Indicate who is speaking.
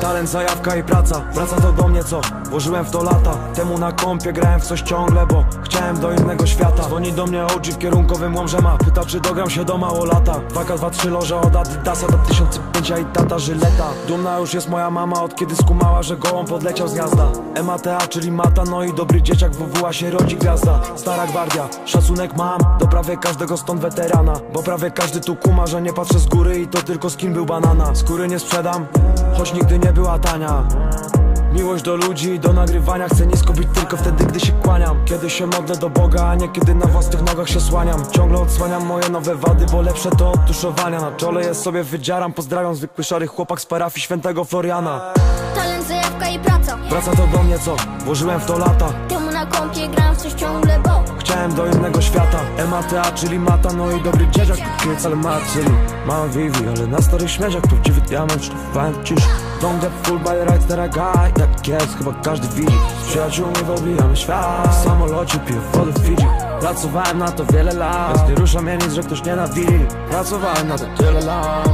Speaker 1: Talent, zajawka i praca, wraca to do mnie co? Włożyłem w to lata, temu na kompie grałem w coś ciągle Bo chciałem do innego świata. Dzwoni do mnie OG w kierunkowym Łomżema. Pyta czy dogram się do mało lata 2K23 loże od Adidasa do 1005 i tata Żyleta Dumna już jest moja mama od kiedy skumała, że gołą podleciał z gniazda. MATA, czyli mata, no i dobry dzieciak WWA się rodzi gwiazda. Stara gwardia, szacunek mam do prawie każdego stąd weterana. Bo prawie każdy tu kuma, że nie patrzę z góry i to tylko z kim był banana. Skóry nie sprzedam, choć nigdy nie była tania. Miłość do ludzi do nagrywania Chcę nisko być tylko wtedy, gdy się kłaniam. Kiedy się modlę do Boga, a nie kiedy na własnych nogach się słaniam. Ciągle odsłaniam moje nowe wady, bo lepsze to od tuszowania. Na czole je sobie wydzieram, pozdrawiam zwykły szary chłopak z parafii świętego Floriana.
Speaker 2: Talent, zajawka i praca.
Speaker 1: Wraca to do mnie co, włożyłem w to lata.
Speaker 2: Temu na kompie gram w coś ciągle, bo
Speaker 1: Chciałem do innego świata. MATA, czyli mata, no i dobry dzieciak. Kiec, ale ma czyli Mała Vivi, ale na starych śmiedziach Prawdziwy diament, szlifowałem ciszę Don't get fooled by the right that I got Jak jest, chyba każdy widzi. Z przyjaciółmi wybijamy świat. W samolocie piję wodę w Fidżi Pracowałem na to wiele lat. Więc nie rusza mnie nic, że ktoś nienawidzi. Pracowałem na to tyle lat.